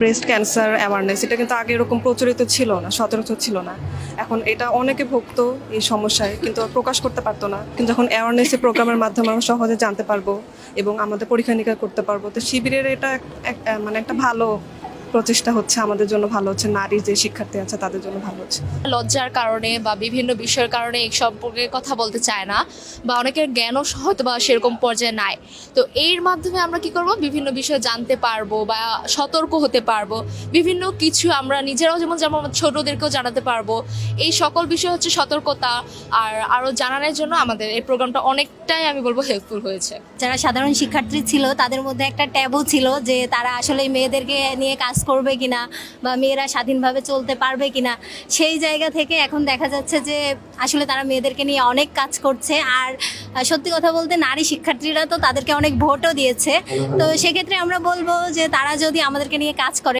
Breast cancer awareness এটা কিন্তু আগে এরকম প্রচলিত ছিল না, সচরাচর ছিল না। এখন এটা অনেকে ভুগতো এই সমস্যায়, কিন্তু প্রকাশ করতে পারতো না। কিন্তু এখন অ্যাওয়ারনেস প্রোগ্রামের মাধ্যমে আমরা সহজে জানতে পারব এবং আমাদের পরীক্ষা নিরীক্ষা করতে পারব। তো শিবিরের এটা মানে একটা ভালো প্রচেষ্টা হচ্ছে আমাদের জন্য ভালো হচ্ছে নারী যে শিক্ষার্থী আছে তাদের জন্য ভালো হচ্ছে। লজ্জার কারণে বা বিভিন্ন বিষয়ের কারণে এই সম্পর্কে কথা বলতে চায় না বা অনেকের জ্ঞানও হয়তো বা সেরকম পর্যায়ে নাই। তো এর মাধ্যমে আমরা কি করব? বিভিন্ন বিষয় জানতে পারব বা সতর্ক হতে পারব। বিভিন্ন কিছু আমরা নিজেরাও যেমন যেমন ছোটদেরকেও জানাতে পারব। এই সকল বিষয় হচ্ছে সতর্কতা আর আরও জানানোর জন্য আমাদের এই প্রোগ্রামটা অনেকটাই আমি বলব হেল্পফুল হয়েছে। যারা সাধারণ শিক্ষার্থী ছিল তাদের মধ্যে একটা ট্যাবু ছিল যে তারা আসলে মেয়েদেরকে নিয়ে কাজ করবে কিনা বা মেয়েরা স্বাধীনভাবে চলতে পারবে কিনা, সেই জায়গা থেকে এখন দেখা যাচ্ছে যে আসলে তারা মেয়েদেরকে নিয়ে অনেক কাজ করছে। আর সত্যি কথা বলতে নারী শিক্ষার্থীরা তো তাদেরকে অনেক ভোটও দিয়েছে। তো সেক্ষেত্রে আমরা বলব যে তারা যদি আমাদেরকে নিয়ে কাজ করে